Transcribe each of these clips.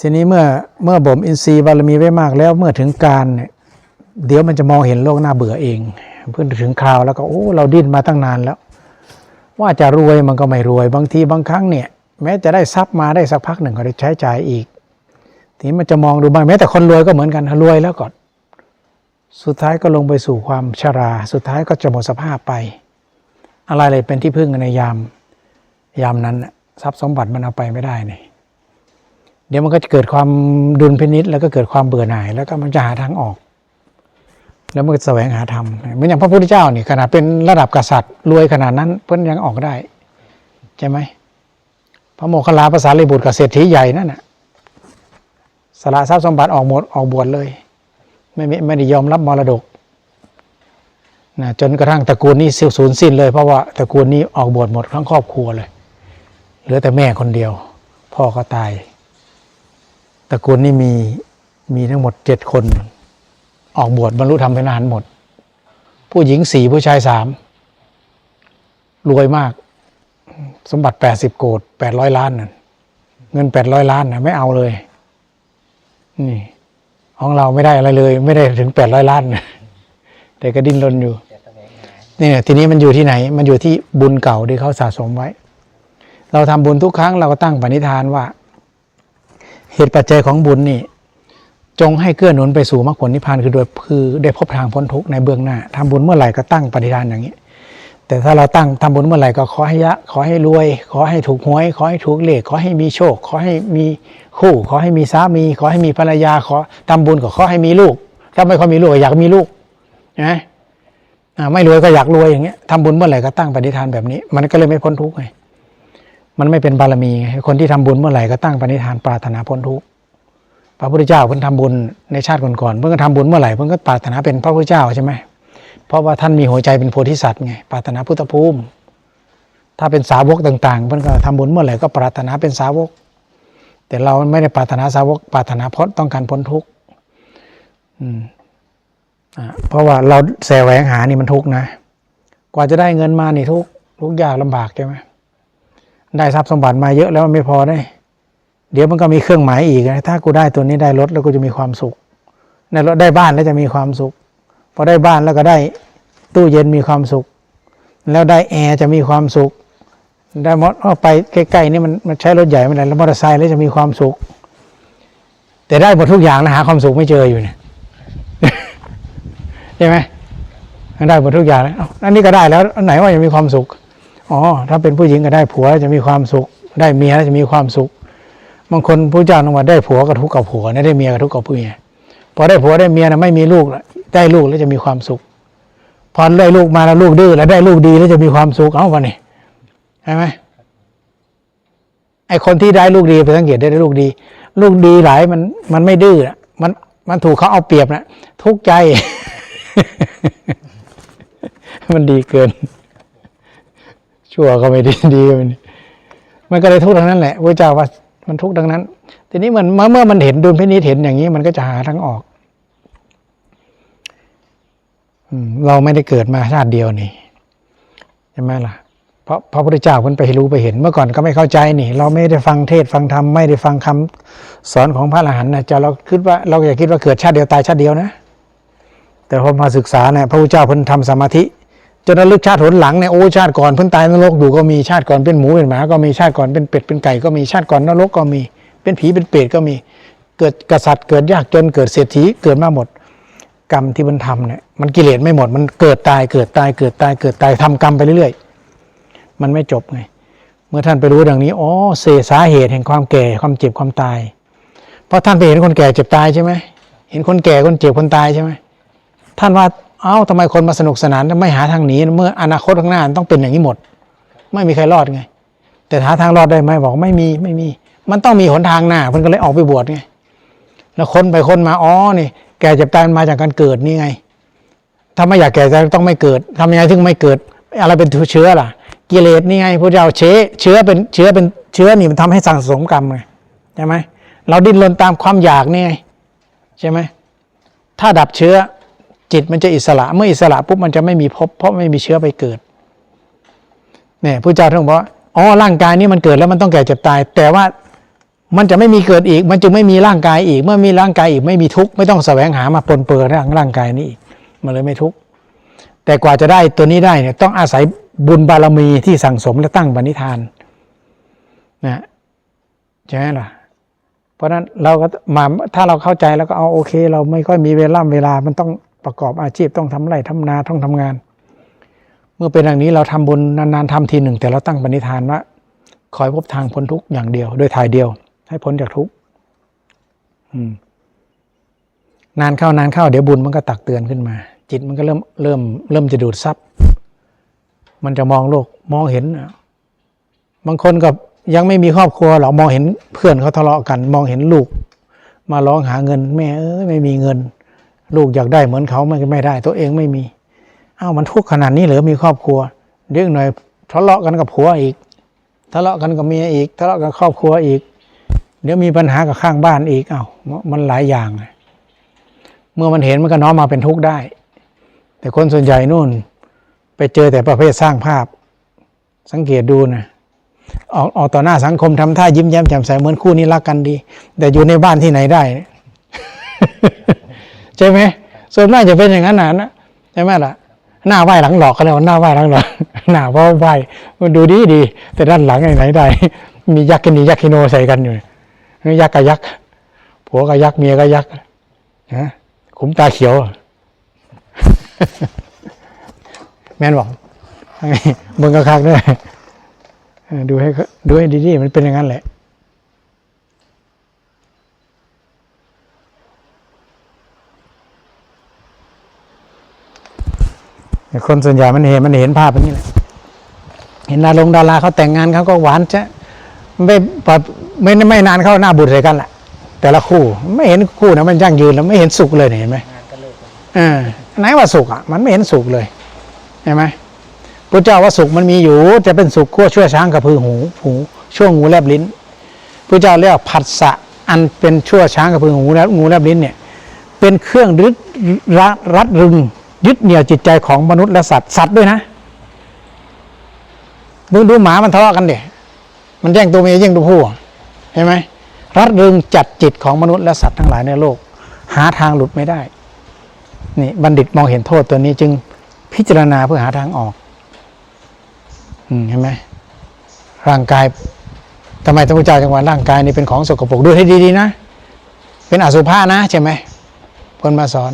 ทีนี้เมื่อเมื่อบ่มอินทรีย์บารมีไว้มากแล้วเมื่อถึงการเนี่ยเดี๋ยวมันจะมองเห็นโลกหน้าเบื่อเองเพื่อถึงคราวแล้วก็โอ้เราดิ้นมาตั้งนานแล้ว ว่าจะรวยมันก็ไม่รวยบางทีบางครั้งเนี่ย แม้จะได้ทรัพย์มาได้สักพักหนึ่งก็ได้ใช้จ่ายอีก ทีนี้มันจะมองดูบ้างแม้แต่คนรวยก็เหมือนกันรวยแล้วก็สุดท้ายก็ลงไปสู่ความชรา สุดท้ายก็จะหมดสภาพไป อะไรเลยเป็นที่พึ่งในยาม ยามนั้นทรัพย์สมบัติมันเอาไปไม่ได้เนี่ย เดี๋ยวมันก็จะเกิดความดุลพินิษแล้วก็เกิดความเบื่อหน่าย แล้วก็มันจะหาทางออก แล้วมันก็แสวงหาธรรมเหมือนอย่างพระพุทธเจ้านี่ขนาดเป็นระดับกษัตริย์รวยขนาดนั้น เพิ่นยังออกได้ใช่ไหมพระโมคคัลลาภาษาลิบุตรกับเศรษฐีใหญ่นั่นน่ะสละทรัพย์สมบัติออกหมดออกบวชเลย ไม่ไม่ได้ยอมรับมรดกนะจนกระทั่งตระกูลนี้สูญสิ้นเลยเพราะว่าตระกูลนี้ออกบวชหมดทั้งครอบครัวเลย เหลือแต่แม่คนเดียว พ่อก็ตาย ตระกูลนี้มีมีทั้งหมดเจ็ดคน ออกบวชบรรลุธรรมเป็นอรหันต์หมด ผู้หญิงสี่ผู้ชายสามรวยมาก สมบัติแปดสิบโกดแปดร้อยล้านน่ะเงินแปดร้อยล้านนะไม่เอาเลย นี่ ของเราไม่ได้อะไรเลย ไม่ได้ถึงแปดร้อยล้านนะแต่ก็ดิ้นรนอยู่นี่ทีนี้มันอยู่ที่ไหน มันอยู่ที่บุญเก่าที่เขาสะสมไว้ เราทำบุญทุกครั้งเราก็ตั้งปณิธานว่า ตุปัจจัยของบุญนี่จงให้เกื้อหนุนไปสู่มรรคผลนิพพานคือโดยคือได้พบทางพ้นทุกข์ในเบื้องหน้าทำบุญเมื่อไหร่ก็ตั้งปณิธานอย่างนี้ แต่ถ้าเราตั้งทำบุญเมื่อไหร่ก็ขอให้ยะ ขอให้รวย ขอให้ถูกหวย ขอให้ถูกเลขขอให้มีโชค ขอให้มีคู่ ขอให้มีสามี ขอให้มีภรรยา ขอทำบุญก็ขอให้มีลูก ถ้าไม่ค่อยมีลูกก็อยากมีลูกนะไม่รวยก็อยากรวยอย่างเงี้ยทำบุญเมื่อไหร่ก็ตั้งปณิธานแบบนี้ มันก็เลยไม่พ้นทุกข์ไง มันไม่เป็นบารมีไงคนที่ทำบุญเมื่อไหร่ก็ตั้งปณิธานปรารถนาพ้นทุกข์พระพุทธเจ้าเพิ่นทำบุญในชาติก่อนๆเพิ่นก็ทำบุญเมื่อไหร่เพิ่นก็ปรารถนาเป็นพระพุทธเจ้าใช่ไหมเพราะว่าท่านมีหัวใจเป็นโพธิสัตว์ไงปรารถนาพุทธภูมิ ถ้าเป็นสาวกต่างๆเพิ่นก็ทำบุญเมื่อไหร่ก็ปรารถนาเป็นสาวก แต่เราไม่ได้ปรารถนาสาวก ปรารถนาพ้นต้องการพ้นทุกข์เพราะว่าเราแสวงหานี่มันทุกข์นะ กว่าจะได้เงินมานี่ทุกข์ทุกข์ยากลำบากใช่ไหม ได้ทรัพย์สมบัติมาเยอะแล้วมันไม่พอได้ เดี๋ยวมันก็มีเครื่องหมายอีกนะถ้ากูได้ตัวนี้ได้รถแล้วกูจะมีความสุขได้รถได้บ้านแล้วจะมีความสุขพอได้บ้านแล้วก็ได้ตู้เย็นมีความสุข แล้วได้แอร์จะมีความสุข ได้มอเตอาไปใกล้ๆนี่มันมันใช้รถใหญ่ไม่ได้แล้วมอเตอร์ไซค์แล้วจะมีความสุข แต่ได้หมดทุกอย่างแล้วหาความสุขไม่เจออยู่เนี่ยใช่ไหมได้หมดทุกอย่างแล้วอันนี้ก็ได้แล้วอันไหนว่าจะมีความสุข อ๋อ ถ้าเป็นผู้หญิงก็ได้ผัวจะมีความสุข ได้เมียจะมีความสุข บางคนผู้เจ้าต้องว่าได้ผัวก็ทุกข์กับผัวนะได้เมียก็ทุกข์กับเมียพอได้ผัวได้เมียนะไม่มีลูกละได้ลูกแล้วจะมีความสุข พอได้ลูกมาแล้วลูกดื้อแล้วได้ลูกดีแล้วจะมีความสุข เอาวันนี้ใช่ไหมไอคนที่ได้ลูกดีไปสังเกตได้ได้ลูกดี ลูกดีหลายมันมันไม่ดื้อนะมันมันถูกเขาเอาเปรียบนะทุกข์ใจ มันดีเกิน ชั่วก็ไม่ดีดีก็ไม่ดีมันก็เลยทุกข์ทั้งนั้นแหละพระเจ้าว่ามันทุกข์ดังนั้น ทีนี้มันเมื่อมันเห็นดุลพินิจเห็นอย่างนี้ มันก็จะหาทางออกอืมเราไม่ได้เกิดมาชาติเดียวนี่ใช่ไหมล่ะ เพราะพระพุทธเจ้าเพิ่นไปรู้ไปเห็นเมื่อก่อนก็ไม่เข้าใจนี่ เราไม่ได้ฟังเทศฟังธรรมไม่ได้ฟังคำสอนของพระอรหันต์นะจะเราคิดว่าเราอย่าคิดว่าเกิดชาติเดียวตายชาติเดียวนะ แต่พอมาศึกษาเนี่ยพระพุทธเจ้าเพิ่นทำสมาธิ จนระลึกชาติหนหลังเนี่ยโอ้ชาติก่อนเพิ่นตายนรกอยู่ก็มีชาติก่อนเป็นหมูเป็นหมาก็มีชาติก่อนเป็นเป็ดเป็นไก่ก็มีชาติก่อนนรกก็มี เป็นผีเป็นเปรตก็มีเกิดกษัตริย์เกิดยากจนเกิดเศรษฐีเกิดมาหมด กรรมที่มันทำเนี่ยมันกิเลสไม่หมด มันเกิดตายเกิดตายเกิดตายเกิดตายทำกรรมไปเรื่อยๆ มันไม่จบไงเมื่อท่านไปรู้ดังนี้อ๋อเสสาเหตุแห่งความแก่ความเจ็บความตาย เพราะท่านไปเห็นคนแก่เจ็บตายใช่ไหมเห็นคนแก่คนเจ็บคนตายใช่ไหมท่านว่า เอ้าทำไมคนมาสนุกสนานไม่หาทางหนีเมื่ออนาคตข้างหน้าต้องเป็นอย่างนี้หมด ไม่มีใครรอดไง แต่หาทางรอดได้ไหมบอกไม่มีไม่มี มันต้องมีหนทางหน้าเพิ่นก็เลยออกไปบวชไงแล้วคนไปคนมาอ๋อนี่ แก่เจ็บตายมันมาจากการเกิดนี่ไง ถ้าไม่อยากแก่ตายต้องไม่เกิดทำยังไงถึงไม่เกิด อะไรเป็นเชื้อล่ะ กิเลสนี่ไงพระเจ้าเชื้อเชื้อเป็นเชื้อเป็นเชื้อนี่มันทำให้สั่งสมกรรมไงใช่ไหมเราดิ้นรนตามความอยากนี่ไงใช่ไหมถ้าดับเชื้อ จิตมันจะอิสระ เมื่ออิสระปุ๊บมันจะไม่มีภพเพราะไม่มีเชื้อไปเกิดเนี่ยพระเจ้าท่านบอกว่าอ๋อร่างกายนี้มันเกิดแล้วมันต้องแก่เจ็บตาย แต่ว่ามันจะไม่มีเกิดอีก มันจึงไม่มีร่างกายอีก เมื่อมีร่างกายอีกไม่มีทุกข์ไม่ต้องแสวงหามาปนเปื้อนร่างร่างกายนี้อีกมันเลยไม่ทุกข์แต่กว่าจะได้ตัวนี้ได้เนี่ยต้องอาศัยบุญบารมีที่สั่งสมและตั้งปณิธานนะใช่ไหมล่ะเพราะฉะนั้นเราก็มาถ้าเราเข้าใจแล้วก็เอาโอเค เราไม่ค่อยมีเวลาเวลามันต้อง ประกอบอาชีพต้องทำไร่ทำนาต้องทำงาน เมื่อเป็นอย่างนี้เราทำบุญนานๆทำทีหนึ่ง แต่เราตั้งปณิธานว่าคอยพบทางพ้นทุกข์อย่างเดียว โดยทายเดียว ให้พ้นจากทุกข์นานเข้านานเข้าเดี๋ยวบุญมันก็ตักเตือนขึ้นมา จิตมันก็เริ่มเริ่มเริ่มจะดูดซับมันจะมองโลกมองเห็นบางคนกับยังไม่มีครอบครัวหรอกมองเห็นเพื่อนเขาทะเลาะกัน มองเห็นลูก มาร้องหาเงิน แม่เอ้ยไม่มีเงิน ลูกอยากได้เหมือนเขาไม่ไม่ได้ ตัวเองไม่มีอ้าวมันทุกข์ขนาดนี้เหรือมีครอบครัวเรื่องหน่อยทะเลาะกันกับผัวอีกทะเลาะกันกับเมียอีกทะเลาะกับครอบครัวอีก เดี๋ยวมีปัญหากับข้างบ้านอีกอ้าวมันหลายอย่างเมื่อมันเห็นมันก็น้อมมาเป็นทุกข์ได้ แต่คนส่วนใหญ่นู่น ไปเจอแต่ประเภทสร้างภาพ สังเกตดูนะออกออกต่อหน้าสังคมทำท่ายิ้มแย้มแจ่มใสเหมือนคู่นี้รักกันดี แต่อยู่ในบ้านที่ไหนได้ ใช่ไหมส่วนมากจะเป็นอย่างนั้นนะใช่ไหมล่ะหน้าไหวหลังหลอกก็แล้วหน้าไหวหลังหลอกหน้าว่าไหวมันดูดีดี แต่ด้านหลังไหนได้ มียักษ์กันนียักษ์คิโนใส่กันอยู่ยักษ์กับยักษ์ผัวกับยักษ์เมียกับยักษ์นะขุมตาเขียว แม่นบอกเบิ่งกระคักด้วยดูให้ดูให้ดีๆมันเป็นอย่างนั้นแหละ คนส่วนใหญ่มันเห็นมันเห็นภาพอย่างนี้แหละเห็นดารงดาราเขาแต่งงานเขาก็หวานจะไม่ปะไม่ไม่นานเขาหน้าบุตรใส่กันแหละแต่ละคู่ไม่เห็นคู่นะมันยั่งยืนแล้วไม่เห็นสุขเลยเห็นไหมงานก็เลิกไปเออไหนว่าสุขอะมันไม่เห็นสุขเลยเห็นไหมพระเจ้าว่าสุขมันมีอยู่จะเป็นสุขขั้วช่วยช้างกับพือหูหูช่วงงูแลบลิ้นพระเจ้าเรียกว่าผัสสะอันเป็นชั่วช้างกับพือหูและงูแลบลิ้นเนี่ย เป็นเครื่องรึดรัดรัดรึง ยึดเหนี่ยวจิตใจของมนุษย์และสัตว์สัตว์ด้วยนะดูดูหมามันทะเลาะกันเด็มันแย่งตัวเมียแย่งตัวผู้เห็นไหมรัดรึงจัดจิตของมนุษย์และสัตว์ทั้งหลายในโลก หาทางหลุดไม่ได้นี่บัณฑิตมองเห็นโทษตัวนี้จึงพิจารณาเพื่อหาทางออกอืมเห็นไหมร่างกายทำไมพระพุทธเจ้าจังหวะร่างกายนี่เป็นของสกปรกดูให้ดีๆนะ เป็นอสุภะนะใช่ไหมคนมาสอน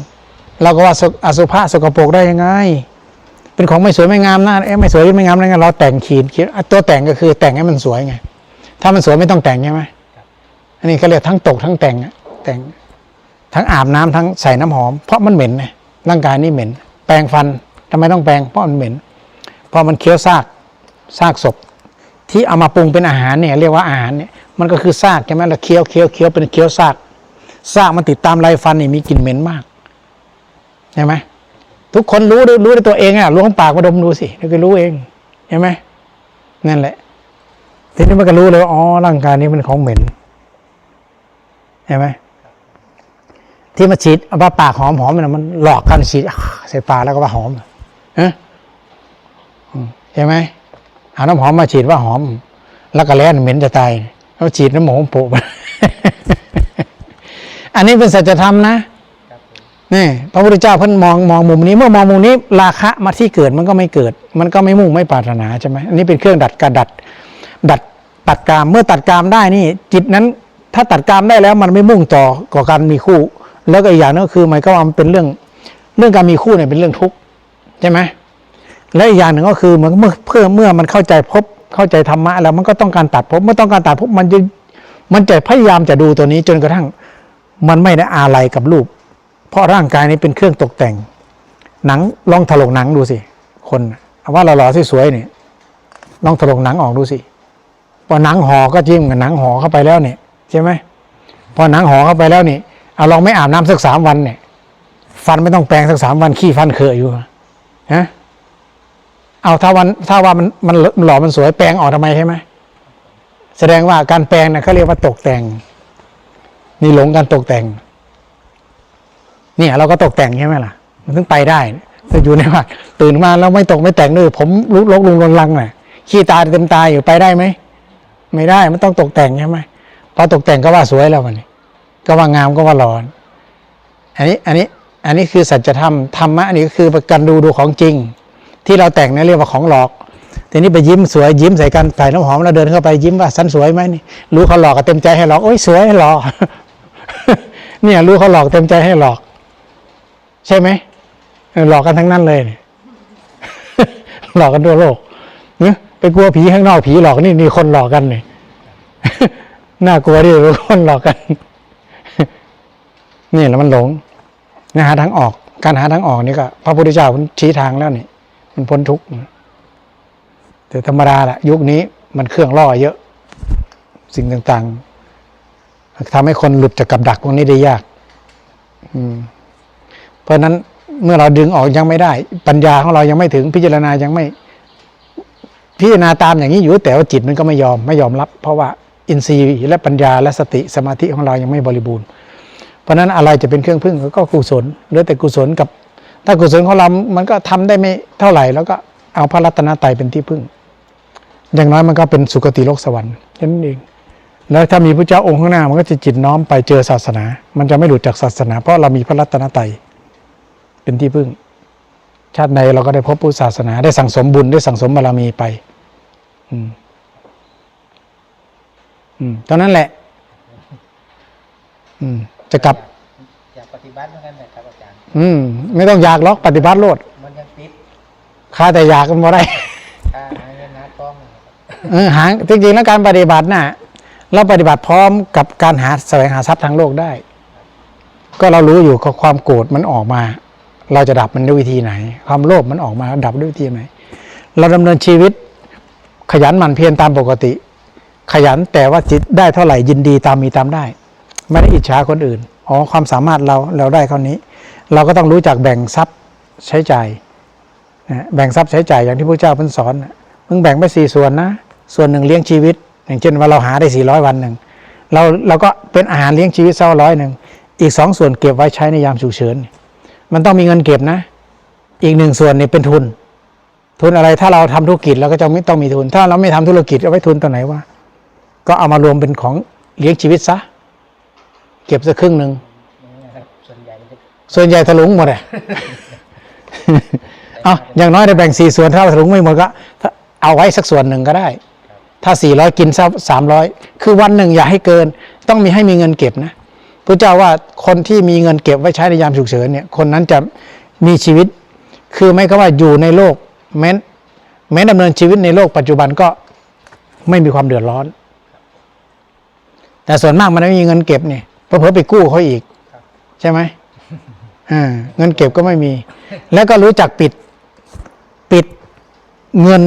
เราก็ว่าสกอสุภะสกปรกได้ยังไง เป็นของไม่สวยไม่งามนะเอ๊ะไม่สวยไม่งามอะไรเงี้ยเราแต่งขีดขีดอะตัวแต่งก็คือแต่งให้มันสวยไง ถ้ามันสวยไม่ต้องแต่งใช่ไหมอันนี้เขาเรียกทั้งตกทั้งแต่งอะแต่ง ทั้งอาบน้ำทั้งใส่น้ำหอม เพราะมันเหม็นไงร่างกายนี่เหม็น แปรงฟันทำไมต้องแปรงเพราะมันเหม็น เพราะมันเคี้ยวซากซากศพ ที่เอามาปรุงเป็นอาหารเนี่ย เรียกว่าอาหารเนี่ยมันก็คือซากใช่ไหมเราเคี้ยวเคี้ยวเคี้ยวเป็นเคี้ยวซากซากมันติดตามไรฟันนี่มีกลิ่นเหม็นมาก ใช่ไหมทุกคนรู้ด้วยรู้ด้วยตัวเองอะล้วงปากมาดมดูสิแล้วก็รู้เองใช่ไหมนั่นแหละ ทีนี้มันก็รู้เลยว่าอ๋อร่างกายนี้มันของเหม็นใช่ไหมที่มาฉีดเอาปากหอมหอมมันมันหลอกกันฉีดใส่ปากแล้วก็ว่าหอมเอะเห็นไหมเอาน้ำหอมมาฉีดว่าหอม แล้วก็แล้นเหม็นจะตายแล้วฉีดน้ำหอมโปะอันนี้เป็นสัจธรรมนะ นี่พระพุทธเจ้าเพิ่นมองมองมุมนี้เมื่อมองมุมนี้ ราคะมาที่เกิดมันก็ไม่เกิด มันก็ไม่มุ่งไม่ปรารถนาใช่ไหมอันนี้เป็นเครื่องดัดกระดัด ดัดตัดกามเมื่อตัดกามได้นี่ จิตนั้นถ้าตัดกามได้แล้วมันไม่มุ่งต่อก่อการมีคู่ แล้วก็อีกอย่างนึงก็คือหมายก็ว่ามันเป็นเรื่องเรื่องการมีคู่เนี่ยเป็นเรื่องทุกข์ใช่ไหมและอีกอย่างหนึ่งก็คือเมือนเมื่อเพื่อเมื่อมันเข้าใจพบเข้าใจธรรมะแล้วมันก็ต้องการตัดพบเมื่อต้องการตัดพบมันจะมันจะพยายามจะดูตัวนี้จนกระทั่ง มันไม่ได้อาลัยกับรูป เพราะร่างกายนี้เป็นเครื่องตกแต่ง หนังลองถลกหนังดูสิ คนน่ะเอาหล่อสวยๆเนี่ยลองถลกหนังออกดูสิพอหนังห่อก็จิ้มกับหนังห่อเข้าไปแล้วเนี่ยใช่ไหมพอหนังห่อเข้าไปแล้วนี่เอาลองไม่อาบน้ำสักสามวันเนี่ย ฟันไม่ต้องแปรงสักสามวันขี้ฟันเคอะอยู่ฮะเอาถ้าวันถ้าว่ามันมันหล่อมันสวยแปรงออกทำไมใช่ไหมแสดงว่าการแปรงนะเขาเรียกว่าตกแต่ง นี่หลงการตกแต่ง เนี่ยเราก็ตกแต่งใช่ไหมล่ะ มันถึงไปได้ถ้าอยู่ในวัดตื่นมาแล้วไม่ตกไม่แต่งด้วยผมลุกลกลุงลนลังน่ะขี้ตาเต็มตาอยู่ไปได้ไหมไม่ได้มันต้องตกแต่งใช่ไหมพอตกแต่งก็ว่าสวยแล้วมันนี่ก็ว่างามก็ว่าหลอน อันนี้อันนี้อันนี้คือสัจธรรมธรรมะอันนี้ก็คือการดูดูของจริง ที่เราแต่งนั่นเรียกว่าของหลอกทีนี้ไปยิ้มสวยยิ้มใส่กันใส่น้ำหอมแล้วเดินเข้าไปยิ้มว่าฉันสวยไหมนี่รู้เขาหลอกก็เต็มใจให้หลอกโอ้ยสวยให้หลอกเนี่ยรู้เขาหลอกเต็มใจให้หลอก ใช่ไหมหลอกกันทั้งนั้นเลยหลอกกันทั่วโลกเนี่ยไปกลัวผีข้างนอกผีหลอกนี่นี่คนหลอกกันเนี่ยน่ากลัวดิคนหลอกกัน นี่แล้วมันหลงนะหาทางออก การหาทางออกนี่ก็พระพุทธเจ้ามันชี้ทางแล้วนี่มันพ้นทุกข์แต่ธรรมดาแหละยุคนี้มันเครื่องล่อเยอะ สิ่งต่างๆทำให้คนหลุดจากกับดักพวกนี้ได้ยาก อืม เพราะนั้นเมื่อเราดึงออกยังไม่ได้ ปัญญาของเรายังไม่ถึงพิจารณายังไม่ พิจารณาตามอย่างนี้อยู่แต่ว่าจิตมันก็ไม่ยอมไม่ยอมรับ เพราะว่าอินทรีย์และปัญญาและสติสมาธิของเรายังไม่บริบูรณ์ เพราะนั้นอะไรจะเป็นเครื่องพึ่งก็กุศลเหลือแต่กุศลกับ ถ้ากุศลของเรา มันก็ทำได้ไม่เท่าไหร่ แล้วก็เอาพระรัตนตรัยเป็นที่พึ่ง อย่างน้อยมันก็เป็นสุคติโลกสวรรค์แค่นั้นเองแล้วถ้ามีพระเจ้าองค์ข้างหน้ามันก็จะจิตน้อมไปเจอศาสนา มันจะไม่หลุดจากศาสนา เพราะเรามีพระรัตนตรัย เป็นที่พึ่ง ชาติในเราก็ได้พบพุทธศาสนา ได้สั่งสมบุญได้สั่งสมบารมีไป อืม อืมตอนนั้นแหละ อืม จะกลับอยากปฏิบัติเหมือนกันนะครับอาจารย์ อืม ไม่ต้องอยากหรอกปฏิบัติโลด มันยังติดข้าแต่อยากกันบ่ได้ค่าหาเงินหากล้องนะครับเออหาจริงๆแล้วการปฏิบัติน่ะ เราปฏิบัติพร้อมกับการหาแสวงหาทรัพย์ทางโลกได้ ก็เรารู้อยู่กับความโกรธมันออกมา เราจะดับมันด้วยวิธีไหน ความโลภมันออกมาดับด้วยวิธีไหน เราดำเนินชีวิตขยันหมั่นเพียรตามปกติ ขยันแต่ว่าจิตได้เท่าไหร่ยินดีตามมีตามได้ ไม่ได้อิจฉาคนอื่นอ๋อความสามารถเราเราได้เท่านี้ เราก็ต้องรู้จักแบ่งทรัพย์ใช้จ่ายนะแบ่งทรัพย์ใช้จ่ายอย่างที่พระเจ้าเพิ่นสอนมึงแบ่งไปสี่ส่วนนะ ส่วนหนึ่งเลี้ยงชีวิต อย่างเช่นว่าเราหาได้สี่ร้อยวันหนึ่งเราเราก็เป็นอาหารเลี้ยงชีวิตเศร้าร้อยหนึ่งอีกสองส่วนเก็บไว้ใช้ในยามฉุกเฉิน มันต้องมีเงินเก็บนะ อีกหนึ่งส่วนนี่เป็นทุน ทุนอะไรถ้าเราทำธุรกิจเราก็จะไม่ต้องมีทุน ถ้าเราไม่ทำธุรกิจเอาไว้ทุนตัวไหนวะก็เอามารวมเป็นของเลี้ยงชีวิตซะเก็บสักครึ่งหนึ่งส่วนใหญ่มันจะส่วนใหญ่ถลุงหมดเลยเอาอย่างน้อยได้แบ่งสี่ส่วนถ้าถลุงไม่หมดก็เอาไว้สักส่วนหนึ่งก็ได้ ถ้าสี่ร้อยกินสักสามร้อยคือวันหนึ่งอย่าให้เกิน ต้องมีให้มีเงินเก็บนะ พระเจ้าว่าคนที่มีเงินเก็บไว้ใช้ในยามฉุกเฉินเนี่ยคนนั้นจะมีชีวิต คือไม่ก็ว่าอยู่ในโลกแม้แม้ดำเนินชีวิตในโลกปัจจุบันก็ไม่มีความเดือดร้อน แต่ส่วนมากมันไม่มีเงินเก็บเนี่ยเพอเพอไปกู้เขาอีก ใช่ไหมเงินเก็บก็ไม่มี แล้วก็รู้จักปิดปิดเงิน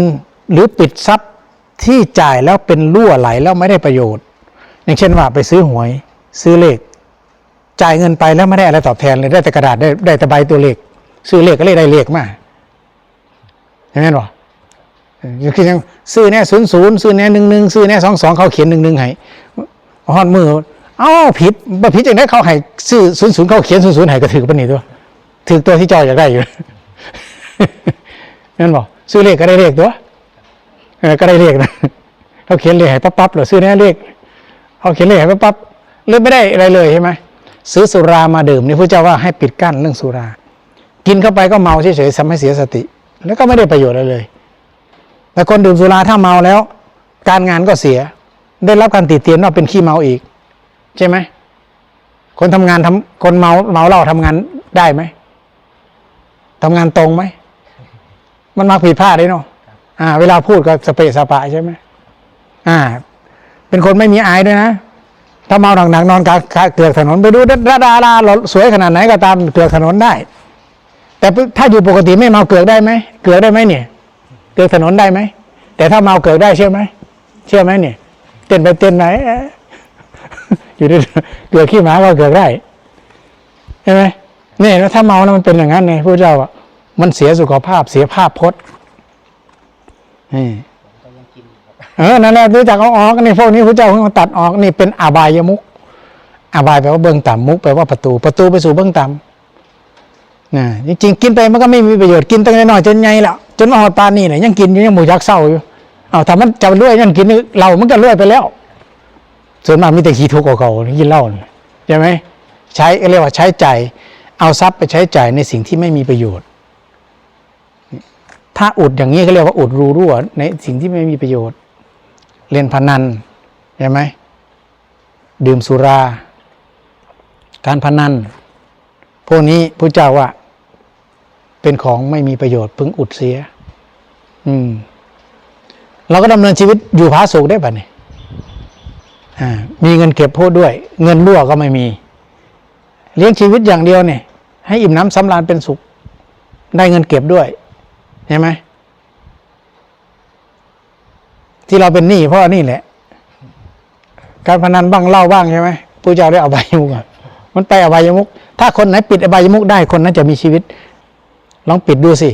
หรือปิดทรัพย์ที่จ่ายแล้วเป็นรั่วไหลแล้วไม่ได้ประโยชน์ อย่างเช่นว่าไปซื้อหวยซื้อเลข จ่ายเงินไปแล้วไม่ได้อะไรตอบแทนเลยได้แต่กระดาษได้ได้แต่ใบตัวเลขซื้อเลขก็เลยได้เลขมาเห็นไหมหรอเออคือยังซื้อเนี่ยศูนย์ศูนย์ซื้อเนี่ยหนึ่งหนึ่งซื้อเนี่ยสองสองเขาเขียนหนึ่งหนึ่งให้ฮอนมือเอ้าผิดบ่ผิดจังได้เขาให้ซื้อศูนย์ศูนย์เขาเขียนศูนย์ศูนย์ให้ก็ถือปนี่ตัวถือตัวที่จอยอยากได้อยู่นั่นบอกซื้อเลขก็ได้เลขตัวเออก็ได้เลขนะเขาเขียนเลขให้ปั๊บปั๊บเหรอซื้อเนี่ยเลขเขาเขียนเลขให้ปั๊บปั๊บเลยไม่ได้อะไรเลยใช่ไหม ซื้อสุรามาดื่มนี่พระเจ้าว่าให้ปิดกั้นเรื่องสุรา กินเข้าไปก็เมาเฉยๆทำให้เสียสติ แล้วก็ไม่ได้ประโยชน์อะไรเลย แต่คนดื่มสุราถ้าเมาแล้ว การงานก็เสีย ได้รับการติดเตียนว่าเป็นขี้เมาอีก ใช่ไหมคนทำงานทำคนเมาเมาเหล้าทำงานได้ไหมทำงานตรงไหมมันมักผิดพลาดเลยเนาะอ่า เวลาพูดก็สเปะสปะใช่ไหมอ่า เป็นคนไม่มีอายด้วยนะ ถ้าเมาหนักๆนอนกลางเกลือกถนนไปดูดาดาราสวยขนาดไหนก็ตามเกลือกถนนได้ แต่ถ้าอยู่ปกติไม่เมาเกลือกได้ไหมเกลือกได้ไหมเนี่ย เกลือกถนนได้ไหมแต่ถ้าเมาเกลือกได้เชื่อไหมเชื่อไหมเนี่ยเต้นไปเต้นไหนอยู่ด้วยเกลือกขี้หมาก็เกลือกได้ใช่ไหมนี่แล้วถ้าเมาแล้วมันเป็นอย่างนั้นไงพระเจ้าอะมันเสียสุขภาพเสียภาพพจน์นี่ เออนั่นแหละรู้จักเอาออกนี่พวกนี้พระเจ้าเพิ่งมาตัดออกนี่เป็นอบายมุกอบายแปลว่าเบื้องต่ำมุกแปลว่าประตู ประตูไปสู่เบื้องต่ำนะจริงๆกินไปมันก็ไม่มีประโยชน์กินตั้งแต่น้อยจนใหญ่แล้วจนมาหอดปานนี่เนี่ยยังกินอยู่ยังหมูยักษ์เศร้าอยู่เอาถ้ามันจะรวยยังกินเรามันก็รวยไปแล้ว ส่วนมากมีแต่ขี้ทุกข์เก่าๆกินเหล้าใช่ไหมใช้เรียกว่าใช้จ่ายเอาทรัพย์ไปใช้จ่ายในสิ่งที่ไม่มีประโยชน์ ถ้าอุดอย่างนี้เขาเรียกว่าอุดรูรั่วในสิ่งที่ไม่มีประโยชน์ เล่นพนันใช่ไหมดื่มสุรา การพนัน พวกนี้พระเจ้าว่า เป็นของไม่มีประโยชน์พึงอุดเสีย อืม เราก็ดำเนินชีวิตอยู่ผาสุกได้ป่ะเนี่ยมีเงินเก็บพูดด้วย เงินรั่วก็ไม่มี เลี้ยงชีวิตอย่างเดียวเนี่ยให้อิ่มน้ำสำราญเป็นสุข ได้เงินเก็บด้วยใช่ไหม ที่เราเป็นหนี้เพราะนี่แหละ การพนันบ้างเล่าบ้างใช่ไหมผู้เจ้าได้อบายมุกมันไปอบายมุก ถ้าคนไหนปิดอบายมุกได้คนนั้นจะมีชีวิต ลองปิดดูสิ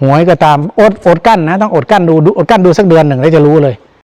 หวยก็ตามอดอดกั้นนะต้องอดกั้นดูอดกั้นดูสักเดือนหนึ่งแล้วจะรู้เลย